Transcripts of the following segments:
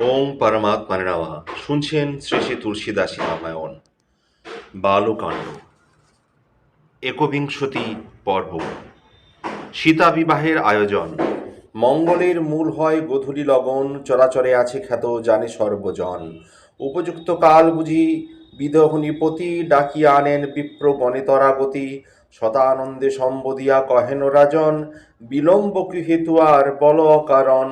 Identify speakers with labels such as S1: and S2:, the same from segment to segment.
S1: ওম পরমাত্মানে নামা। শুনছেন শ্রী শ্রী তুলসীদাসী রামায়ণ, বালকাণ্ড, একবিংশতি পর্ব। সীতা বিবাহের আয়োজন। মঙ্গলের মূল হয় গধূলি লগন, চরাচরে আছে খ্যাত জানে সর্বজন। উপযুক্ত কাল বুঝি বিদহ নিপতি ডাকিয়া আনেন বিপ্র গণিতরাগতি। শতানন্দে সম্বোধিয়া কহেন রাজন, বিলম্ব কি হেতু আর বল অকারণ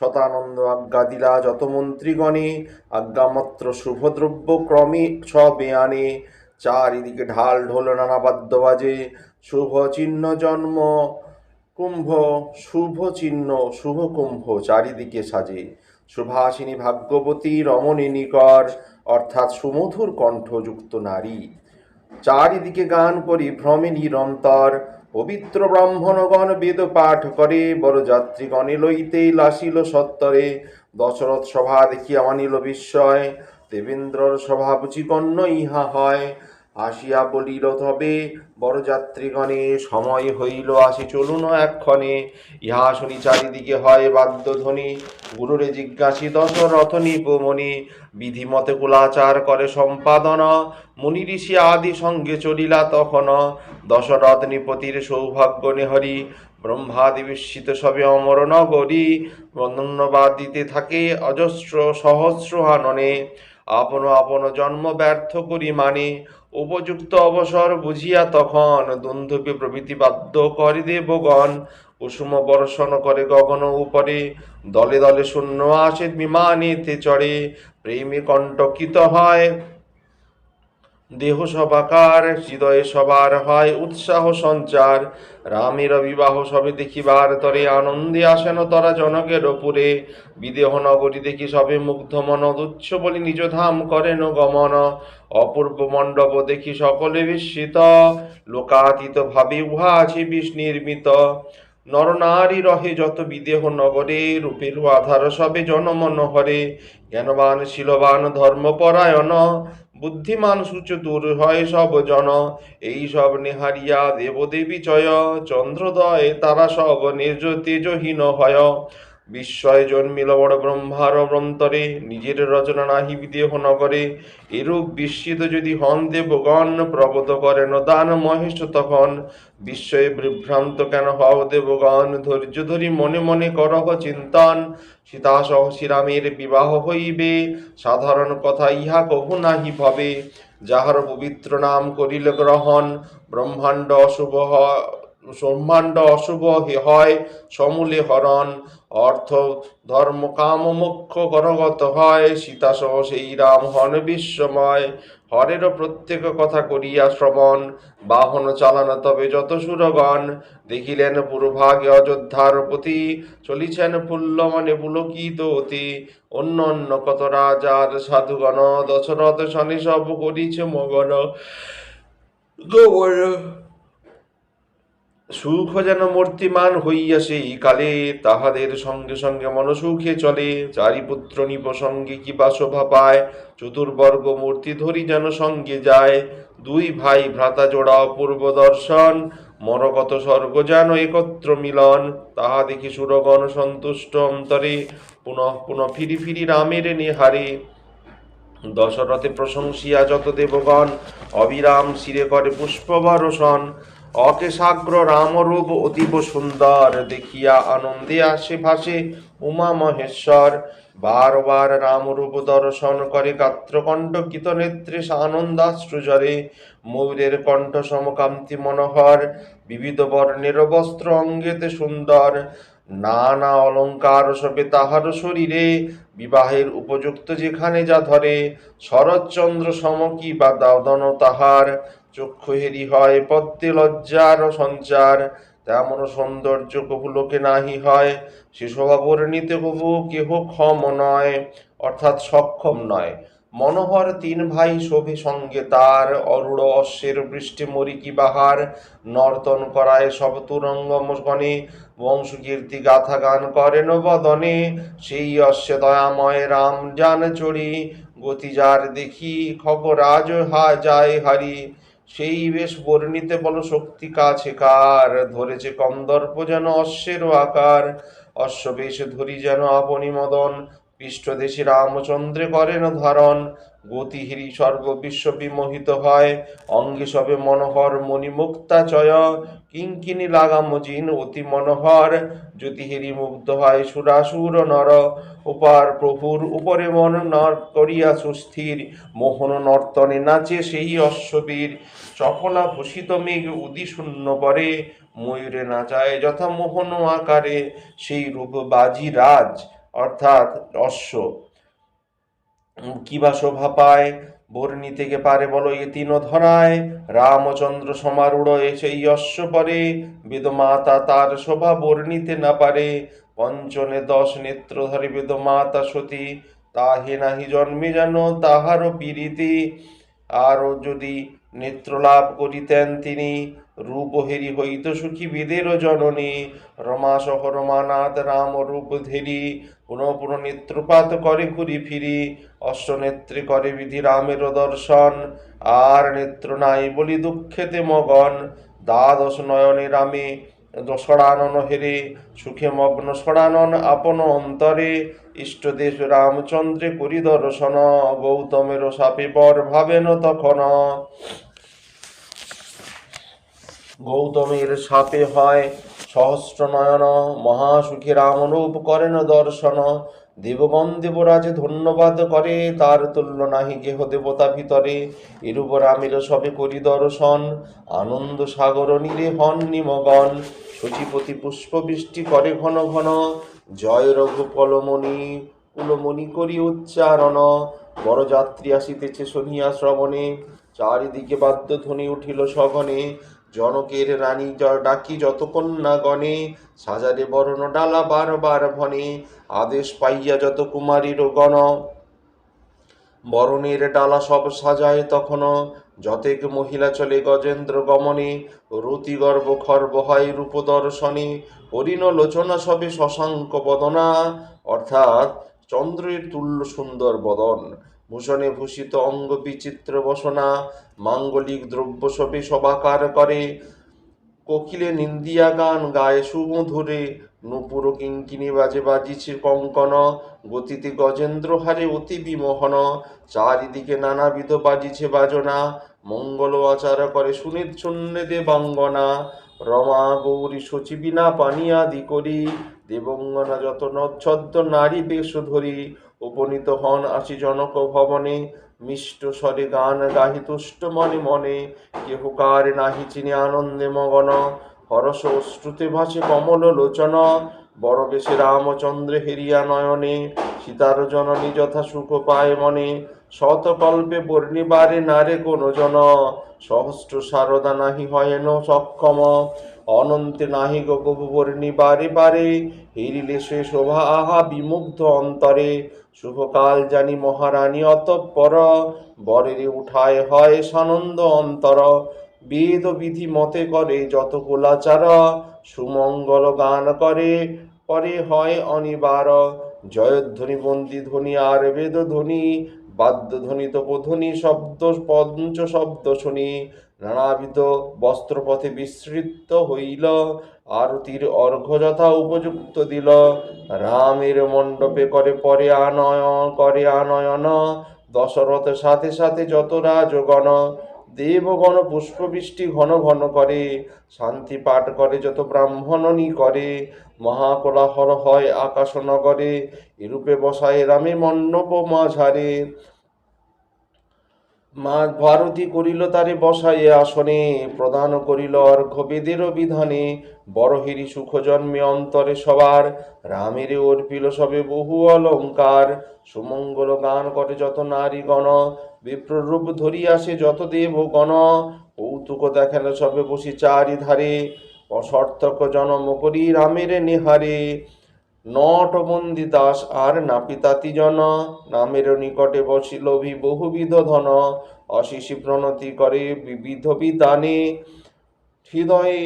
S1: শতানন্দ আজ্ঞা দিলা যত মন্ত্রীগণে, আজ্ঞামাত্র শুভদ্রব্য ক্রমে সবে আনে। চারিদিকে ঢাল ঢোল নানা বাদ্য বাজে। শুভ চিহ্ন জন্ম, কুম্ভ, শুভ চিহ্ন, শুভ কুম্ভ চারিদিকে সাজে। সুভাষিনী ভাগ্যবতী রমণী কর অর্থাৎ সুমধুর কণ্ঠযুক্ত নারী। চারিদিকে গান করি ভ্রমে নিরন্তর পবিত্র ব্রাহ্মণগণ বেদ পাঠ করে বড় যাত্রীগণে লইতে লাসিল সত্তরে। দশরথ সভা দেখিয়া মানিল বিস্ময়, দেবেন্দ্রর সভা বুঝি গণ্য ইহা হয়। আসিয়া বলিল, তবে বড় যাত্রীগণে সময় হইল আসি, চলুন এক্ষণে ইহা শুনি চারিদিকে হয় বাদ্যধ্বনি, গুরুরে জিজ্ঞাসি দশরথ নিপমণি বিধিমতে কুলাচার করে সম্পাদন, মুনি ঋষি আদি সঙ্গে চলিলা তখন। দশরথ নিপতির সৌভাগ্য নেহরি। ব্রহ্মাদি বিস্মিত সবে অমর নগরী। ধন্যবাদ দিতে থাকে অজস্র সহস্র আননে আপন আপন জন্ম ব্যর্থ করি মানে উপযুক্ত অবসর বুঝিয়া তখন দুন্ধুপি প্রভৃতি বাধ্য করে দেবগণ কুসুম বর্ষণ করে গগন উপরে, দলে দলে শূন্য আসে বিমানেতে চড়ে। প্রেমে কণ্টকিত হয় দেহ সবাকার, হৃদয়ে সবার হয় উৎসাহ সঞ্চার। রামের বিবাহ সবে দেখিবার তরে আনন্দে আসেন তরা জনকের ওপরে। বিদেহ নগরী দেখি সবে মুগ্ধ মন উচ্চ বলি নিজ ধাম করেন গমন। অপূর্ব মণ্ডপ দেখি সকলে বিস্মিত। লোকাতীত ভাবে উহা আছে বিষ নির্মিত। নরনারী রহে যত বিদেহ নগরে, রূপের আধার সবে জনমন হরে জ্ঞানবান, শিলবান, ধর্মপরায়ণ, বুদ্ধিমান সূচ দূর হয় সব জন। এই সব নেহারিয়া দেবদেবী চয় চন্দ্রদয় তারা সব নির্জ তেজহীন হয়। বিস্ময় জন্মিল বড় ব্রহ্মার অভ্যন্তরে। নিজের রচনা নাহি বিদেহ নগরে। এরূপ বিস্মিত যদি হন দেবগণ, প্রবোধ করেন দান মহেশ তখন। বিস্ময়ে বিভ্রান্ত কেন হও দেবগণ? ধৈর্য ধরি মনে মনে করহ চিন্তন। সীতা সহ শ্রীরামের বিবাহ হইবে। সাধারণ কথা ইহা কহু নাহি ভবে। যাহার পবিত্র নাম করিল গ্রহণ, ব্রহ্মাণ্ড অশুভ ব্রহ্মাণ্ড অশুভ হে হয়, সমূলে হরণ, অর্থ, ধর্ম, কাম মুখ্য করগত হয়, সীতা সহ সেই রাম হন বিশ্বময়। হরের প্রত্যেক কথা করিয়া শ্রবণ, বাহন চালানো তবে যত সুরগণ। দেখিলেন পূর্বভাগে অযোধ্যার প্রতি চলিছেন ফুল্ল মানে পুলকিত অতি। অন্য অন্য কত রাজার সাধুগণ, দশরথ শনি সব করিছে মগন। গোবর সুখ যেন মূর্তিমান হইয়া সেই কালে তাহাদের সঙ্গে সঙ্গে মনসুখে চলে। চারি পুত্র নিপসঙ্গে কিবা শোভা পায়? চতুর্বর্গ মূর্তি ধরি যেন সঙ্গে যায়। দুই ভাই ভ্রাতা জোড়া অপূর্ব দর্শন। মরগত স্বর্গ যেন একত্র মিলন। তাহা দেখি সুরগণ সন্তুষ্ট অন্তরে। পুনঃ পুনঃ ফিরি ফিরি রামের নেহারে। দশরথে প্রশংসিয়া যত দেবগণ। অবিরাম শিরে করে পুষ্পবর্ষণ অকেশাগ্র রামরূপ অতীব সুন্দর দেখিয়া আনন্দে ভাসে উমা মহেশ্বর বারবার রামরূপ দর্শন করে গাত্রকণ্ঠকিত নেত্রে আনন্দাশ্রুজরে ময়ূরের কণ্ঠ সমকান্তি মনোহর। বিবিধ বর্ণের বস্ত্র অঙ্গেতে সুন্দর। নানা অলঙ্কার সবে তাহার শরীরে, বিবাহের উপযুক্ত যেখানে যা ধরে, শরৎচন্দ্র সম কি বা দাদন তাহার? চক্ষু হেরি হয় পদ্মে লজ্জার সঞ্চার, তেমন সৌন্দর্য কবু লোকে নাহি হয়। সে শোভা বর্ণিতে কবু কেহ ক্ষম নয়, অর্থাৎ সক্ষম নয়। মনোহর তিন ভাই শোভে সঙ্গে তার, অরুণ অশ্বের বৃষ্টি মরিকি বাহার? নর্তন করায় সব তুরঙ্গমগণে বংশকীর্তি গাথা গান করেন বদনে সেই অশ্বে দয়াময় রাম জান চড়ি। গতি যার দেখি খবর আজ হা যায় হারি। সেই বেশ বর্ণিতে বল শক্তি কাছে কার? ধরেছে কন্দর্প যেন অশ্বের আকার। অশ্ববেশ ধরি যেন আপনি মদন। পৃষ্ঠদেশী রামচন্দ্রে করেন ধারণ গতিহিরি সর্ব বিশ্ব বিমোহিত হয়। অঙ্গে সবে মনোহর মণিমুক্তাচয় কিঙ্কিনি লাগাম জিন অতি মনোহর। জ্যোতিহিরি মুগ্ধ হয় সুরাসুর নর। উপার প্রভুর উপরে মন নর করিয়া সুস্থির। মোহন নর্তনে নাচে সেই অশ্ববীর। চপলা ভূষিত মেঘ উদি শূন্য পরে। ময়ূরে নাচায় যথা মোহন আকারে। সেই রূপ বাজি রাজ, অর্থাৎ অশ্ব। উম, কিবা শোভা পায়? বর্ণি থেকে পারে বলো এ তিন ধরায় রামচন্দ্র সমারূঢ় এসে অশ্ব পরে। বেদমাতা তার শোভা বর্ণিতে না পারে। পঞ্চনে দশ নেত্র ধরে বেদমাতা সতী। তাহে নাহি জন্মে যেন তাহারও পীড়িতে আরও যদি নেত্র লাভ করিতেন তিনি রূপহেরি হইত সুখী বেদেরও জননী। রমা সহ রমানাথ রাম রূপ ধেরি পুনঃ পুনঃ নেত্রপাত করে ঘুরি ফিরি। অষ্টনেত্রে করে বিধি রামের দর্শন, আর নেত্র নাই বলি দুঃখেতে মগন। দ্বাদশ নয়নে রামে সড়ানন হেরে, সুখে মগ্ন সড়ানন আপন অন্তরে। ইষ্টদেশ রামচন্দ্রে করি দর্শন, গৌতমের সাপে বর ভাবেন তখন। গৌতমের সাপে হয়। সহস্র নয়ন মহাসুখী রামরূপ করেন দর্শন। দেবগণ দেবরাজে ধন্যবাদ করে, তার তুল্য নাহি কেহ দেবতা ভিতরে। এরূপ রামের সবে করি দর্শন। আনন্দ সাগর নীরে হন নিমগন। সচিপতি পুষ্প বৃষ্টি করে ঘন ঘন। জয় রঘুপলমণি, কুলমণি করি উচ্চারণ। বড় যাত্রী আসিতেছে শুনিয়া শ্রবণে। চারিদিকে বাদ্য ধ্বনি উঠিল সঘনে। জনকের রানী ডাকি যত কন্যা গণে সাজারে বরণ ডালা বার বার ভনে, আদেশ পাইয়া যত কুমারীর গণ। বরণের ডালা সব সাজায় তখন, যতেক মহিলা চলে গজেন্দ্র গমনে রতি গর্ব খর্ব হয় রূপ দর্শনে, হরিণ লোচনা সবে শশাঙ্ক বদনা, অর্থাৎ চন্দ্রের তুল্য সুন্দর বদন। ভূষণে ভূষিত অঙ্গ বিচিত্র বসনা, মাঙ্গলিক দ্রব্য সবে সবাকার করে। কোকিলে নিন্দিয়া গান গায়ে সুমধুরে, নুপুর কিঙ্কিনি বাজে বাজিছে কঙ্কন, গতিতে গজেন্দ্র হারে অতি বিমোহন, চারিদিকে নানাবিধ বাজিছে বাজনা, মঙ্গল আচার করে সুনিত শূন্যে দেবাঙ্গনা রমা গৌরী সচিবিনা পানিয়াদি করি, দেবঙ্গনা যত নচ্ছদ্ম নারী বেশ ধরি উপনীত হন আসি জনক ভবনে, মিষ্ট স্বরে গান গাহি তুষ্ট মনে মনে, কেহ কার নাহি চিনি আনন্দে মগন হরস অশ্রুতে ভাসে কমল লোচন, বড় বেশে রামচন্দ্রে হেরিয়া নয়নে, সীতার জননী যথা সুখ পায় মনে শতকল্পে বর্ণিবারে নারে কোন জন সহস্র সারদা নাহি হয়েন সক্ষম, অনন্তে নাহি গো কবু বর্ণিবারে বারে, হেরিলে সে শোভা আহা বিমুগ্ধ অন্তরে শুভকাল জানি মহারানী, অতঃপর বরেরে উঠায় হয় সানন্দ অন্তর। বেদ বিধি মতে করে যত কুলাচার সুমঙ্গল গান করে, পরে হয় অনিবার। জয়ধ্বনি, বন্দী ধ্বনি, আর বেদ ধ্বনি বাদ্য ধ্বনি তপধ্বনি, শব্দ পঞ্চ শব্দ শুনি। নানাবিধ বস্ত্রপথে বিস্তৃত হইল, আরতির অর্ঘ্য যথা উপযুক্ত দিল। রামের মণ্ডপে করে পরে আনয়ন, করে আনয়ন। দশরথ সাথে সাথে যত রাজগণ, দেবগণ পুষ্পবৃষ্টি ঘন ঘন করে, শান্তি পাঠ করে যত ব্রাহ্মণনী করে, মহাকোলাহল হয় আকাশ নগরে এরূপে বসায় রামে মণ্ডপ মাঝারে। মা ভারতী করিল তারে বসাইয়ে আসনে, প্রদান করিল অর্ঘ্য বেদের বিধানে। বড়হিরি সুখ জন্মে অন্তরে সবার, রামের অর্পিল সবে বহু অলঙ্কার। সুমঙ্গল গান করে যত নারী গণ বিপ্ররূপ ধরিয়া সে যত দেব গণ কৌতুক দেখেন সবে বসি চারিধারে, অসর্থক জনম করি রামের নেহারে। নটবন্দি দাস আর নাপিতাতি জন নামের নিকটে বসি লোভী বহুবিধ ধন। অশিসি প্রণতি করে বিবিধ বিধানে। হৃদয়ে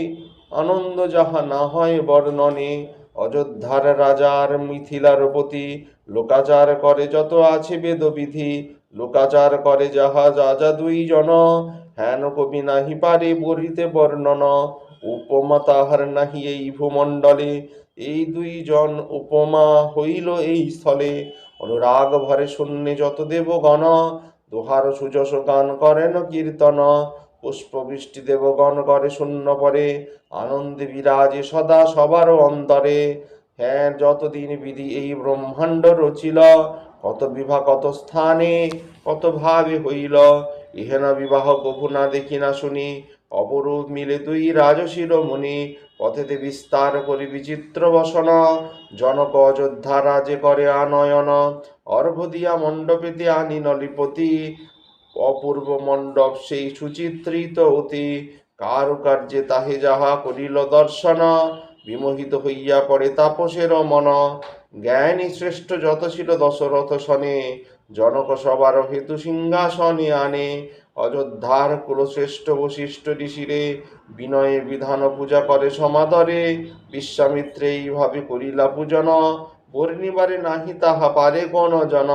S1: আনন্দ যাহা না হয় বর্ণনে। অযোধ্যার রাজার মিথিলার প্রতি। লোকাচার করে যত আছে বেদবিধি। লোকাচার করে যাহা যা যা দুই জন হেন কবি নাহি পারে বলিতে বর্ণন। উপমা তাহার নাহি এই ভূমণ্ডলে। এই দুইজন উপমা হইল এই স্থলে। অনুরাগ ভরে শূন্যে যত দেবগণ, দোহার সুযশ গান করেন কীর্তন। পুষ্পবৃষ্টি দেবগণ করে শূন্য পরে, আনন্দে বিরাজে সদা সবার অন্তরে। হ্যাঁ যতদিন বিধি এই ব্রহ্মাণ্ড রচিল, কত বিবাহ কত স্থানে, কত ভাবে হইল। ইহেন বিবাহ কভু না দেখি না শুনি অপরূপ মিলে দুই রাজশির মুনি পথেতে বিস্তার করি বিচিত্র বসন। জনক অযোধ্যা রাজে করে আনয়ন অর্ঘ দিয়া মণ্ডপেতে আনি নলিপতি অপূর্ব মণ্ডপ সেই সুচিত্রিত অতি, কারুকার্যে তাহে যাহা করিল দর্শন, বিমোহিত হইয়া পড়ে তাপসের মন। জ্ঞানী শ্রেষ্ঠ যত ছিল দশরথ সনে জনক সবার হেতু সিংহাসনে আনে। অযোধ্যার কুলশ্রেষ্ঠ বশিষ্ঠ ঋষিরে বিনয়ে বিধান পূজা করে সমাদরে বিশ্বামিত্রে এইভাবে করিলা পূজন বর্ণিবারে নাহি তাহা পারে কোন গণজন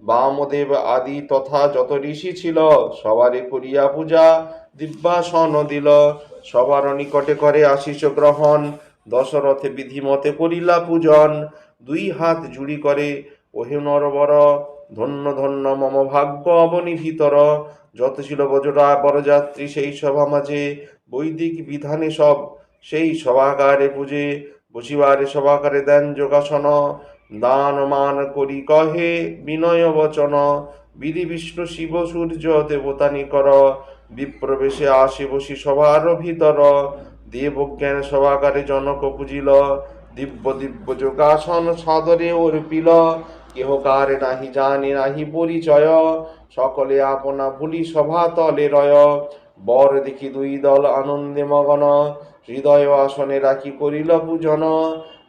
S1: বামদেব আদি তথা যত ঋষি ছিল, সবারে করিয়া পূজা দিব্যাসন দিল। সবার নিকটে করে আশিস গ্রহণ, দশরথে বিধিমতে করিলা পূজন। দুই হাত জুড়ি করে, ওহে নরবর ধন্য ধন্য মম ভাগ্য অবনি ভিতর যত ছিল বজরা বরযাত্রী সেই সভা মাঝে, বৈদিক বিধানে সব সেই সভাকারে পুজে, বসিবারে সভাকারে দেন যোগাসন। দান মান করি কহে বিনয় বচন, বিধি বিষ্ণু শিব সূর্য দেবতা নিকর বিপ্রবেশে আসে বসি সভার ভিতর, দেবজ্ঞান সভাকারে জনক পুজিল। দিব্য দিব্য যোগাসন সাদরে অর্পিল। কেহ কারে নাহি জানে নাহি পরিচয়। সকলে আপনা ভুলি সভা তলে রয়। বর দেখি দুই দল আনন্দে মগন। হৃদয় আসনে রাখি করিল পূজন।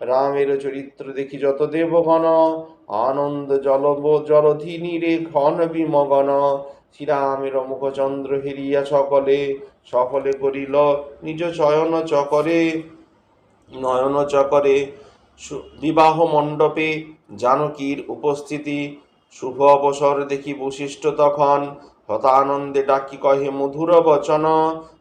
S1: রামের চরিত্র দেখি যত দেবগণ। আনন্দ জল জলধি নীরে ঘন বিমগন। শ্রীরামের মুখচন্দ্র হেরিয়া সকলে সকলে করিল নিজ চয়ন চকরে। নয়ন চকরে বিবাহ মণ্ডপে জানকীর উপস্থিতি, শুভ অবসর দেখি বশিষ্ঠ তখন। হতানন্দে ডাকি কহে, মধুর বচন,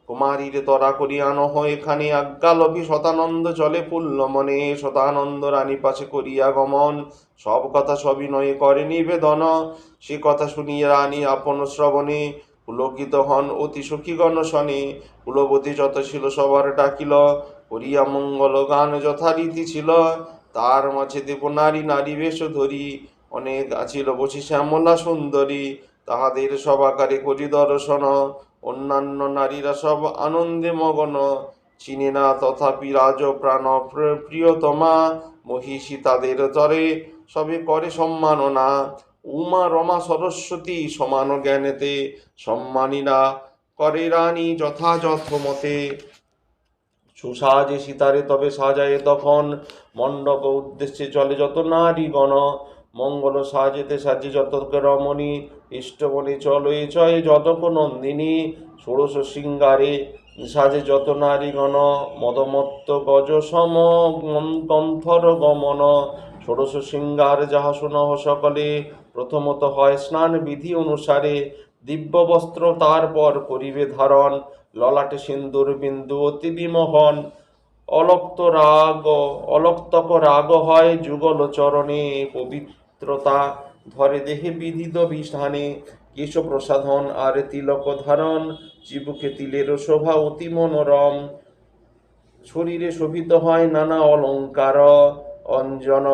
S1: কুমারীর তরা করিয়ানো হয় এখানে আজ্ঞালভী শতানন্দ চলে পুল্ল মনে। শতানন্দ রানী পাশে করিয়া গমন। সব কথা সবিনয়ে করে নিবেদন। সে কথা শুনিয়া রানী আপন শ্রবণে পুলকিত হন অতি সুখীগণ শনে কুলবতী যত ছিল সবার ডাকিল, করিয়া মঙ্গল গান যথারীতি ছিল। তার মাঝে দেব নারী নারী বেশ ধরি। অনেক আছিল বসি শ্যামলা সুন্দরী। তাহাদের সবাকারে করি দর্শন। অন্যান্য নারীরা সব আনন্দে মগন। চিনে না তথাপি রাজ প্রাণ প্র- প্রিয়তমা। মহিষী তাদের তরে সবে করে সম্মাননা। উমা, রমা, সরস্বতী সমান জ্ঞানেতে। সম্মানীরা করে রানী যথাযথ মতে। সুসাজে সীতারে তবে সাজায়ে তখন। মণ্ডপ উদ্দেশ্যে চলে যত নারীগণ। মঙ্গল সাজেতে সাজে যত রমণী। ইষ্টমণি চলয়ে চয়ে যতক নন্দিনী। ষোড়শ সিঙ্গারে সাজে যত নারীগণ। মদমত্ত গজ সম গমন। ষোড়শ সিঙ্গার যাহা শুনহ সকলে। প্রথমত হয় স্নান বিধি অনুসারে। দিব্য বস্ত্র তারপর করিবে ধারণ। ললাটে সিন্দুর বিন্দু অতি বিমোহন। অলক্ত রাগ, অলক্তক রাগ হয় যুগল চরণে পবিত্রতা। ধরে দেহে বিধিত বিধানে কেশ প্রসাধন আর তিলক ধারণ। চিবুকে তিলের শোভা অতি মনোরম। শরীরে শোভিত হয় নানা অলঙ্কার, অঞ্জন,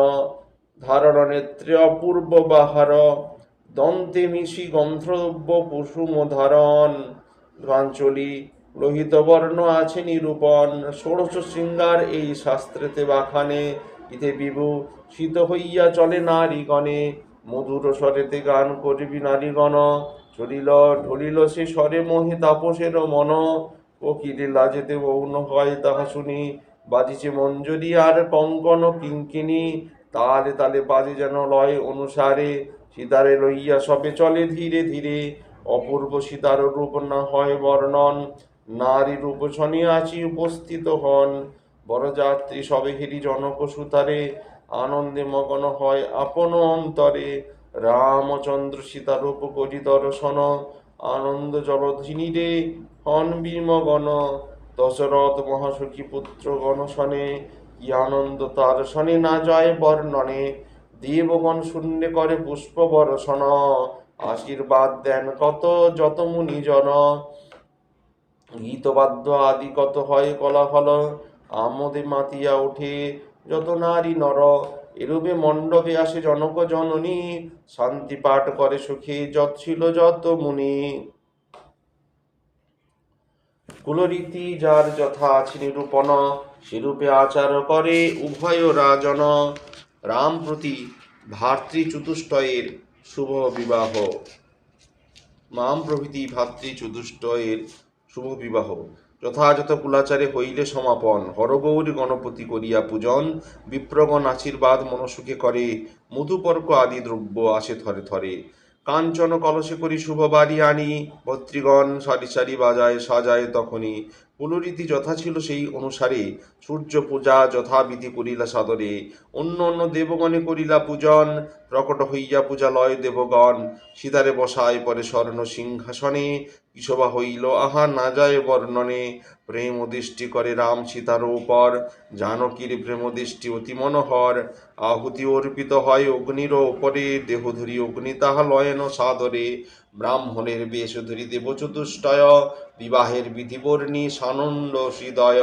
S1: ধারণ নেত্রে অপূর্ব বাহার। দন্তে মিশি গন্ধর্ব কুসুম ধারণ। গাঞ্চলি লোহিত বর্ণ আছে নিরূপণ। ষোড়শ শৃঙ্গার এই শাস্ত্রেতে বাখানে, ইতে বিভু শীত হইয়া চলে নারীগণে, মধুর স্বরেতে গান করিবি নারীগণ। চলিল, ঢলিল সে স্বরে মোহে তাপসের মন। কোকিলে লাজেতে মৌন হয় তাহা শুনি, বাজিছে মঞ্জরি আর কঙ্কন কিঙ্কিনি তালে তালে বাজে যেন লয় অনুসারে, সীতারে লইয়া সবে চলে ধীরে ধীরে। অপূর্ব সীতার রূপ না হয় বর্ণন নারী রূপ আছি উপস্থিত হন। বরযাত্রী সবে হেরি জনক সুতারে, আনন্দে মগন হয় আপন অন্তরে। রামচন্দ্র সীতারূপ করি দর্শন, আনন্দ জলধিনী রে হন বিমগন। দশরথ মহাসখী পুত্র গণশনে কি আনন্দ তার শনে না যায় বর্ণনে। দেবগণ শূন্য করে পুষ্প বর্ষণ, আশীর্বাদ দেন কত যত মুনিজন। গীতবাদ্য আদি কত হয় কলাফল আমোদে মাতিয়া ওঠে যত নারী নর, এরূপে মণ্ডপে আসে জনক জননী। শান্তি পাঠ করে সুখে, যত ছিল যত মুনি। কুলরীতি যার যথা আছে নিরূপণ, সেরূপে আচার করে উভয় রাজন। রাম প্রতি ভাতৃচতুষ্টয়ের শুভ বিবাহ। মাম প্রভৃতি ভাতৃচতুষ্টয়ের শুভ বিবাহ। যথাযথ কুলাচারে হইলে সমাপন। হরগৌরী গণপতি করিয়া পূজন। বিপ্রগণ আশীর্বাদ মনসুখে করে। মধুপর্ক আদি দ্রব্য আসে থরে থরে। কাঞ্চন কলসে করি শুভ বাড়ি আনি। ভত্রিগণ সারি সারি বাজায় সাজায় তখনই। কুলরীতি যথা ছিল সেই অনুসারে। সূর্য পূজা যথাবিধি করিলা সাদরে। অন্য অন্য দেবগণে করিলা পূজন। প্রকট হইয়া পূজালয় দেবগণ। সীতারে বসায় পরে স্বর্ণ সিংহাসনে। কিশোভা হইল, আহা না যায় বর্ণনে। প্রেম দৃষ্টি করে রাম সীতার উপর। জানকীর প্রেম দৃষ্টি অতি মনোহর। আহুতি অর্পিত হয় অগ্নির উপরে দেহ ধরি অগ্নি তাহা লয়ন সাদরে। ব্রাহ্মণের বেশ ধরি দেব চতুষ্টয়। বিবাহের বিধিবর্ণী সানন্দ হৃদয়।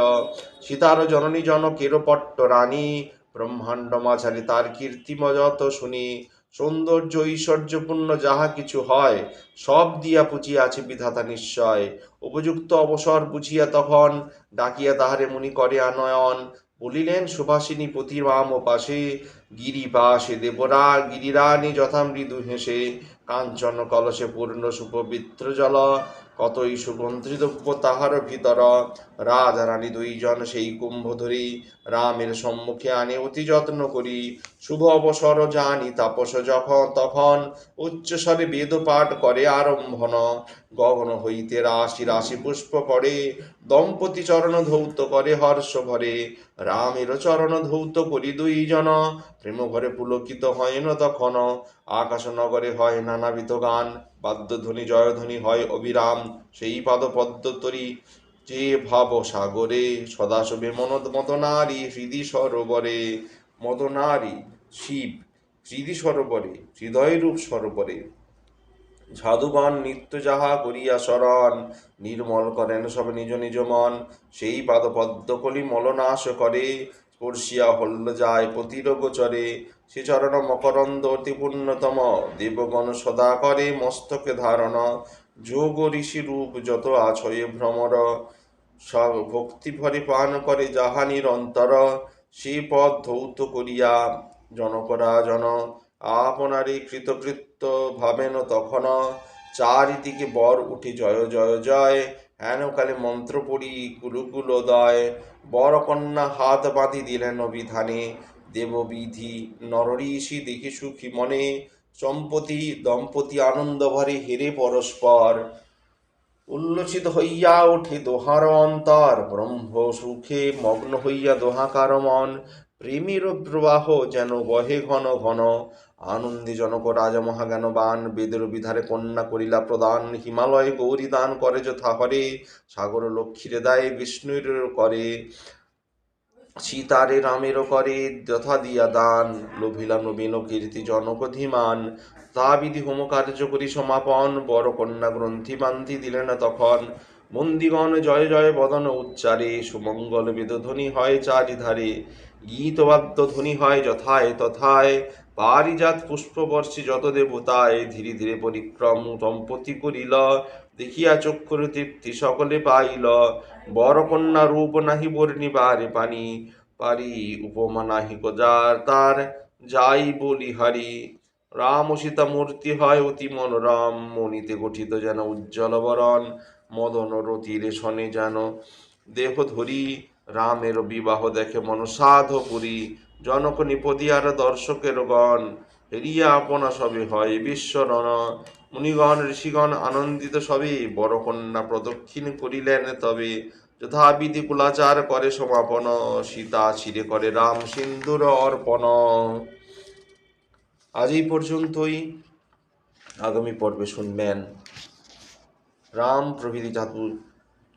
S1: সীতার জননী জনকের পট্ট রানী ব্রহ্মাণ্ড মাঝারি তার কীর্তিমযত শুনি। সৌন্দর্য, ঐশ্বর্যপূর্ণ যাহা কিছু হয়, সব দিয়া পুচিয়া আছে বিধাতা নিশ্চয়। উপযুক্ত অবসর বুঝিয়া তখন ডাকিয়া তাহারে মুনি করে আনয়ন। বলিলেন, সুভাষিনী প্রতিমাম ও পাশে গিরি পাশে দেবরা, গিরিরানী যথা মৃদু হেসে, কাঞ্চন কলসে পূর্ণ সুপবিত্র জল, কতই সুগন্ধি দ্রব্য তাহার ভিতর। রাজা রানী দুইজন সেই কুম্ভ ধরি রামের সম্মুখে আনে অতি যত্ন করি। শুভ অবসর জানি তাপস যখন তখন উচ্চস্বরে বেদ পাঠ করে আরম্ভন গগন হইতে রাশি রাশি পুষ্প পড়ে, দম্পতি চরণ ধৌত করে হর্ষ ভরে। রামের চরণ ধৌত করি দুইজন প্রেম ঘরে পুলকিত হয় না তখন। আকাশ নগরে হয় নানাবিধ গান, বাদ্যধ্বনি, জয়ধ্বনি হয় অবিরাম। সেই পাদ পদ্মতরি যে ভাব সাগরে সদাশবে মত নারী হৃদি সরোবরে মত নারী শিব হৃদি সরোবরে হৃদয় রূপ সরোবরে। সাধুগণ নিত্য যাহা করিয়া শরণ নির্মল করেন সব নিজ নিজ মন। সেই পাদ পদ্মকলি মলনাশ করে, স্পর্শিয়া হল্ল যায় পতির গোচরে সে চরণ মকরন্দ অতি দেবগণ সদা করে মস্তকে ধারণ। যোগ ঋষি রূপ যত আছয়ে ভ্রমর, সব ভক্তি ভরে পান করে যাহা নিরন্তর। সে পথ ধৌত করিয়া জনকরা জন আপনারে কৃতকৃত্য ভাবেন তখন। চারিদিকে বর উঠে জয় জয় জয়। হেনকালে মন্ত্র পড়ি কুলুকুলোদয় বর কন্যা হাত বাঁধি দিলেন অভিধানে দেববিধি নরঋষি দেখে সুখী মনে। সম্পত্তি দম্পতি আনন্দ ভরে হেরে পরস্পর। উল্লসিত হইয়া ওঠে দোহার অন্তর, ব্রহ্ম সুখে মগ্ন হইয়া দোহাকার মন। প্রেমের প্রবাহ যেন বহে ঘন ঘন। আনন্দে জনক রাজা মহাজ্ঞানবান বেদের বিধারে কন্যা করিলা প্রদান। হিমালয় গৌরী দান করে যথা হরে সাগর লক্ষ্মীরে দেয় বিষ্ণুর করে। সীতারে রামেরও করে যথা দিয়া দান, লোভিলা নবীন কীর্তি জনক ধীমান। তা বিধি হোম কার্য করি সমাপন, বড় কন্যা গ্রন্থি বান্ধি দিলেন তখন। বন্দিগণ জয় জয় বদন উচ্চারে, সুমঙ্গল বেদধ্বনি হয় চারিধারে। গীতবাদ্য ধ্বনি হয় যথায় তথায়, পারিজাত পুষ্পবর্ষী যত দেবতায়, ধীরে ধীরে পরিক্রম দম্পতি করিল, দেখিয়া চক্ষুর তৃপ্তি সকলে পাইল। বর কন্যা রূপ নাহি বর্ণিবারে পানি, পারি উপমা নাহি যার তার, যাই বলি হারি। রাম ও সীতা মূর্তি হয় অতি মনোরম, মণিতে গঠিত যেন উজ্জ্বল বরণ, মদন রতিরে শনে যেন। দেহ ধরি, রামের বিবাহ দেখে মন সাধ পুরী জনক নিপদিয়ার দর্শকের গণ। হেরিয়া আপনা সবে হয় বিশ্ব বিশ্বরণ মুনিগণ, ঋষিগণ আনন্দিত সবে, বড় কন্যা প্রদক্ষিণ করিলেন তবে। যথাবিধি কুলাচার করে সমাপন, সীতা চিরে করে রাম সিন্দুর অর্পণ। আজ এই পর্যন্তই। আগামী পর্বে শুনবেন রাম প্রভৃতি জাতু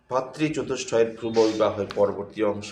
S1: ভাতৃ চতুষ্টয়ের ধ্রুব বিবাহের পরবর্তী অংশ।